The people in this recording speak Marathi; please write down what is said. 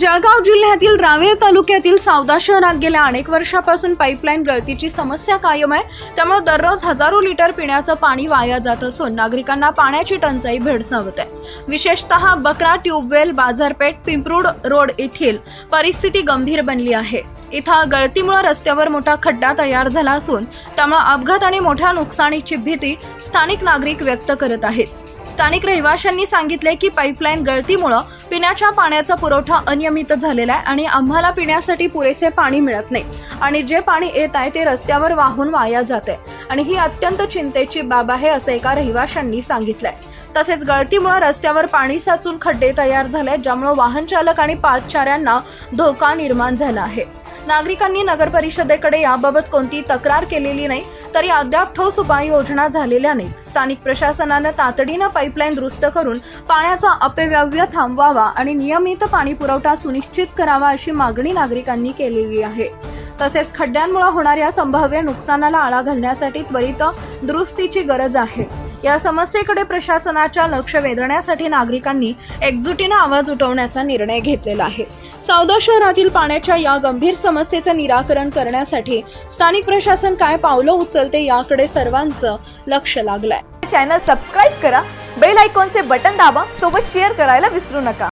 जळगाव जिल्ह्यातील रावेर तालुक्यातील सावदा शहरात गेल्या अनेक वर्षापासून पाईपलाईन गळतीची समस्या कायम आहे. त्यामुळे दररोज हजारो लिटर पिण्याचं पाणी वाया जात असून नागरिकांना पाण्याची टंचाई भेडसावत आहे. विशेषतः बकरा ट्यूबवेल बाजारपेठ पिंपरूड रोड येथील परिस्थिती गंभीर बनली आहे. इथं गळतीमुळे रस्त्यावर मोठा खड्डा तयार झाला असून त्यामुळे अपघात आणि मोठ्या नुकसानीची भीती स्थानिक नागरिक व्यक्त करत आहेत. स्थानिक रहिवाशांनी सांगितले की पाईपलाईन गळतीमुळं पिण्याच्या पाण्याचा पुरवठा अनियमित झालेला आहे आणि आम्हाला पिण्यासाठी पुरेसे पाणी मिळत नाही. आणि जे पाणी येत आहे ते रस्त्यावर वाहून वाया जाते आणि ही अत्यंत चिंतेची बाब आहे असं एका रहिवाशांनी सांगितलंय. तसेच गळतीमुळे रस्त्यावर पाणी साचून खड्डे तयार झाले ज्यामुळे वाहन चालक आणि पादचाऱ्यांना धोका निर्माण झाला आहे. नागरिकांनी नगर परिषदेकडे याबाबत कोणती तक्रार केलेली नाही तरी अद्याप ठोस उपाययोजना झालेल्या नाही स्थानिक प्रशासनानं तातडीनं पाईपलाईन दुरुस्त करून पाण्याचा अपव्यव्य थांबवावा आणि नियमित पाणी पुरवठा सुनिश्चित करावा अशी मागणी नागरिकांनी केलेली आहे. तसेच खड्ड्यांमुळे होणाऱ्या संभाव्य नुकसानाला आळा घालण्यासाठी त्वरित दुरुस्तीची गरज आहे. या समस्येकडे प्रशासनाच्या लक्ष वेधण्यासाठी नागरिकांनी एकजुटीनं आवाज उठवण्याचा निर्णय घेतलेला आहे. सावदा शहरातील पाण्याच्या या गंभीर समस्येचं निराकरण करण्यासाठी स्थानिक प्रशासन काय पावलं उचलते याकडे सर्वांचं लक्ष लागलंय. चॅनल सबस्क्राईब करा बेल आयकॉनचे बटन दाबा सोबत शेअर करायला विसरू नका.